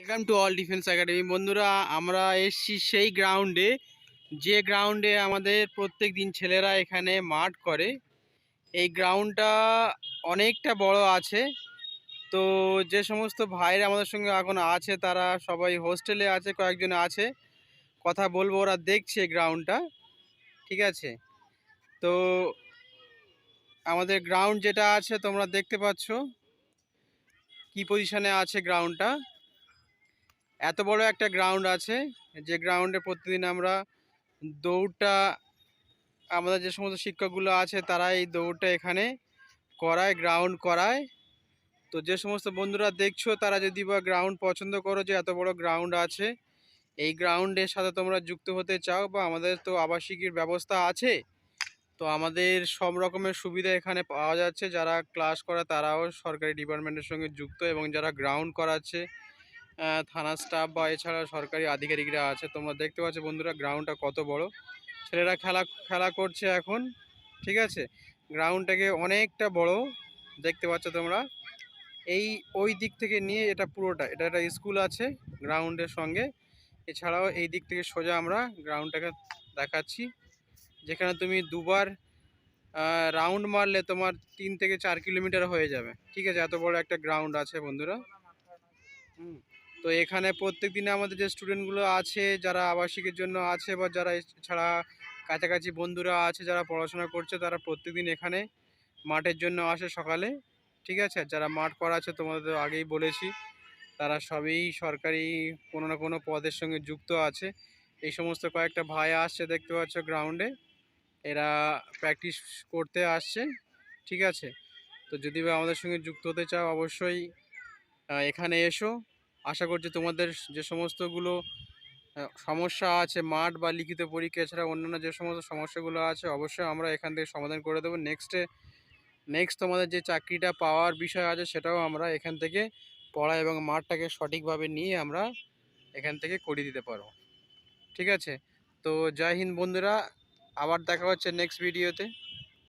Welcome to all defence academy বন্ধুরা, আমরা এসছি সেই গ্রাউন্ডে যে গ্রাউন্ডে আমাদের প্রত্যেক দিন ছেলেরা এখানে মাঠ করে। এই গ্রাউন্ডটা অনেকটা বড় আছে। তো যে সমস্ত ভাইরা আমাদের সঙ্গে এখন আছে, তারা সবাই হোস্টেলে আছে, কয়েকজন আছে। কথা বলব, ওরা দেখছে গ্রাউন্ডটা ঠিক আছে? তো আমাদের গ্রাউন্ড যেটা আছে, তোমরা দেখতে পাচ্ছ। কি পজিশনে আছে গ্রাউন্ডটা এত বড় একটা গ্রাউন্ড আছে, যে গ্রাউন্ডে প্রতিদিন আমরা দৌড়টা, আমাদের যে সমস্ত শিক্ষকগুলো আছে তারা এই দৌড়টা এখানে করায় গ্রাউন্ড করায়। তো যে সমস্ত বন্ধুরা দেখছ, তারা যদি বা গ্রাউন্ড পছন্দ করো যে এত বড় গ্রাউন্ড আছে, এই গ্রাউন্ডের সাথে তোমরা যুক্ত হতে চাও বা আমাদের তো আবাসিকের ব্যবস্থা আছে, তো আমাদের সব রকমের সুবিধা এখানে পাওয়া যাচ্ছে। যারা ক্লাস করে তারাও সরকারি ডিপার্টমেন্টের সঙ্গে যুক্ত এবং যারা গ্রাউন্ড করাচ্ছে থানার স্টাফ বা এছাড়া সরকারি আধিকারিকরা আছে। তোমরা দেখতে পাচ্ছ বন্ধুরা গ্রাউন্ডটা কত বড়। ছেলেরা খেলা খেলা করছে এখন, ঠিক আছে? গ্রাউন্ডটাকে অনেকটা বড়, দেখতে পাচ্ছ তোমরা। এই, ওই দিক থেকে নিয়ে এটা পুরোটা, এটা একটা স্কুল আছে গ্রাউন্ডের সঙ্গে। এছাড়াও এই দিক থেকে সোজা আমরা গ্রাউন্ডটাকে দেখাচ্ছি। যেখানে তুমি দুবার রাউন্ড মারলে তোমার তিন থেকে চার কিলোমিটার হয়ে যাবে। ঠিক আছে? এত বড় একটা গ্রাউন্ড আছে বন্ধুরা। হুম। তো এখানে প্রত্যেক দিনে আমাদের যে স্টুডেন্টগুলো আছে, যারা আবাসিকের জন্য আছে বা যারা ছাড়া কাছাকাছি বন্ধুরা আছে, যারা পড়াশোনা করছে, তারা প্রত্যেকদিন এখানে মাঠের জন্য আসে সকালে। ঠিক আছে? যারা মাঠ করা আছে তোমাদের আগেই বলেছি, তারা সবই সরকারি কোনো না কোনো পদের সঙ্গে যুক্ত আছে। এই সমস্ত কয়েকটা ভাই আসছে, দেখতে পাচ্ছ গ্রাউন্ডে এরা প্র্যাকটিস করতে আসছে। ঠিক আছে? তো যদি আমাদের সঙ্গে যুক্ত হতে চাও, অবশ্যই এখানে এসো। আশা করছি তোমাদের যে সমস্তগুলো সমস্যা আছে, মাঠ বা লিখিত পরীক্ষা, এছাড়া অন্যান্য যে সমস্ত সমস্যাগুলো আছে, অবশ্যই আমরা এখান থেকে সমাধান করে দেবো। নেক্সটে নেক্সট তোমাদের যে চাকরিটা পাওয়ার বিষয় আছে, সেটাও আমরা এখান থেকে পড়া এবং মাঠটাকে সঠিকভাবে নিয়ে আমরা এখান থেকে করিয়ে দিতে পারব। ঠিক আছে? তো জয় হিন্দ বন্ধুরা, আবার দেখা হচ্ছে নেক্সট ভিডিওতে